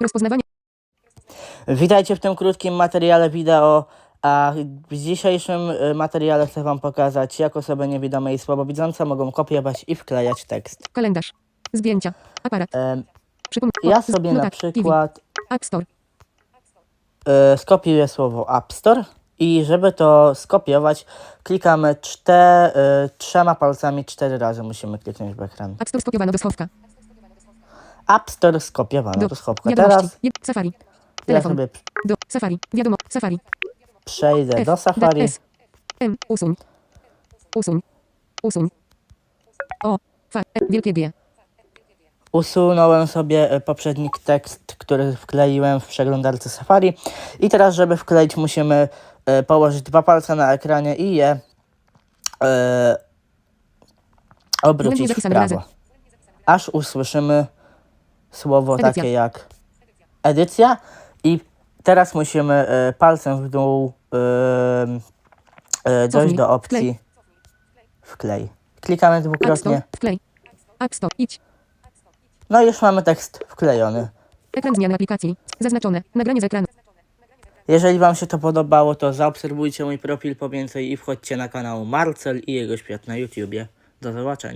Rozpoznawanie. Witajcie w tym krótkim materiale wideo. A w dzisiejszym y, materiale chcę Wam pokazać, jak osoby niewidome i słabowidzące mogą kopiować i wklejać tekst. Kalendarz. Zdjęcia. Aparat. Przypom- Ja sobie na przykład App Store. y, skopiuję słowo App Store i żeby to skopiować, klikamy czte, y, trzema palcami cztery razy musimy kliknąć w ekran. App Store skopiowano do schowka. App Store skopiowano Do schowka. wiadomości. Teraz Safari. ja Telefon. sobie Do Safari. Wiadomo. Safari. przejdę F, do Safari. D, S. M. Usuń. Usuń. Usuń. O. F. E, wielkie G. Usunąłem sobie e, poprzedni tekst, który wkleiłem w przeglądarce Safari. I teraz, żeby wkleić, musimy e, położyć dwa palce na ekranie i je e, obrócić w prawo. Aż usłyszymy słowo Edycja. takie jak edycja. I teraz musimy e, palcem w dół e, e, dojść Cofnij. do opcji Wklej. wklej. Klikamy App Store. dwukrotnie. Wklej. App Store. Idź. No i już mamy tekst wklejony. Ekran zmiany aplikacji. Zaznaczone. Nagranie z ekranu. Jeżeli Wam się to podobało, to zaobserwujcie mój profil po więcej i wchodźcie na kanał Marcel i jego świat na YouTubie. Do zobaczenia.